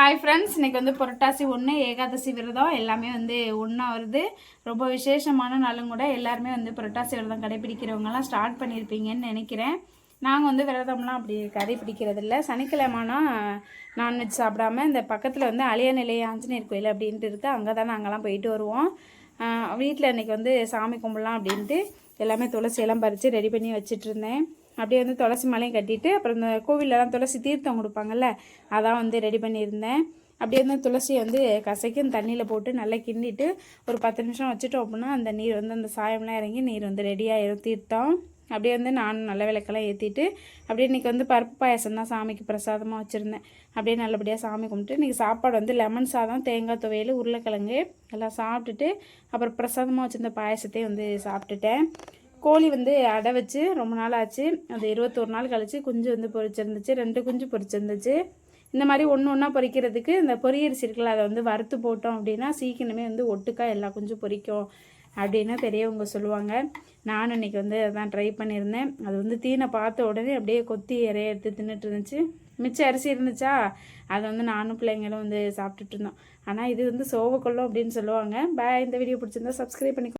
Hi friends இன்னைக்கு வந்து புரட்டாசி ஒன்று ஏகாதசி விரதம் எல்லாமே வந்து ஒன்றா வருது. ரொம்ப விசேஷமான நாளும் கூட எல்லாருமே வந்து புரட்டாசி விரதம் கடைபிடிக்கிறவங்கலாம் ஸ்டார்ட் பண்ணியிருப்பீங்கன்னு நினைக்கிறேன். நாங்கள் வந்து விரதம்லாம் அப்படி கடைபிடிக்கிறது இல்லை சனிக்கிழமைனா நான்வெஜ் சாப்பிடாம இந்த பக்கத்தில் வந்து அழிய நிலைய ஆஞ்சநேயர் கோயில் அப்படின்ட்டு இருக்குது அங்கே தான் நாங்கள்லாம் போயிட்டு வருவோம். வீட்டில் இன்றைக்கி வந்து சாமி கும்பிடலாம் அப்படின்ட்டு எல்லாமே துளசியெல்லாம் பறித்து ரெடி பண்ணி வச்சிட்டு இருந்தேன். அப்படியே வந்து துளசி மாலையும் கட்டிட்டு அப்புறம் இந்த கோவிலெலாம் துளசி தீர்த்தம் கொடுப்பாங்கல்ல அதான் வந்து ரெடி பண்ணியிருந்தேன். அப்படியே வந்து துளசியை வந்து கசைக்கும் தண்ணியில் போட்டு நல்லா கிண்டிட்டு ஒரு பத்து நிமிஷம் வச்சுட்டோம் அப்படின்னா அந்த நீர் வந்து அந்த சாயம்லாம் இறங்கி நீர் வந்து ரெடியாகிடும் தீர்த்தம். அப்படியே வந்து நானும் நல்ல விளக்கெல்லாம் ஏற்றிட்டு அப்படியே இன்றைக்கி வந்து பருப்பு பாயசம் தான் சாமிக்கு பிரசாதமாக வச்சுருந்தேன். அப்படியே நல்லபடியாக சாமி கும்பிட்டு இன்றைக்கி சாப்பாடு வந்து லெமன் சாதம் தேங்காய் துவையல் உருளைக்கிழங்கு எல்லாம் சாப்பிட்டுட்டு அப்புறம் பிரசாதமாக வச்சுருந்த பாயசத்தையும் வந்து சாப்பிட்டுட்டேன். கோழி வந்து அடை வச்சு ரொம்ப நாள் ஆச்சு. அது இருபத்தொரு நாள் கழித்து குஞ்சு வந்து பொரிச்சிருந்துச்சு ரெண்டு குஞ்சு பொரிச்சிருந்துச்சு இந்த மாதிரி ஒன்று ஒன்றா பொரிக்கிறதுக்கு இந்த பொரியரிசி இருக்குல்ல அதை வந்து வறுத்து போட்டோம் அப்படின்னா சீக்கிரமே வந்து ஒட்டுக்கா எல்லா குஞ்சும் பொரிக்கும் அப்படின்னு பெரியவங்க சொல்லுவாங்க. நானும் இன்றைக்கி வந்து அதான் ட்ரை பண்ணியிருந்தேன். அது வந்து தீனை பார்த்த உடனே அப்படியே கொத்தி இறைய எடுத்து தின்னுட்டு இருந்துச்சு. மிச்சம் அரிசி இருந்துச்சா? அதை வந்து நானும் பிள்ளைங்களும் வந்து சாப்பிட்டுட்டு இருந்தோம். ஆனால் இது வந்து சோவக்கொல்லம் அப்படின்னு சொல்லுவாங்க. பே இந்த வீடியோ பிடிச்சிருந்தா சப்ஸ்கிரைப் பண்ணிக்கோ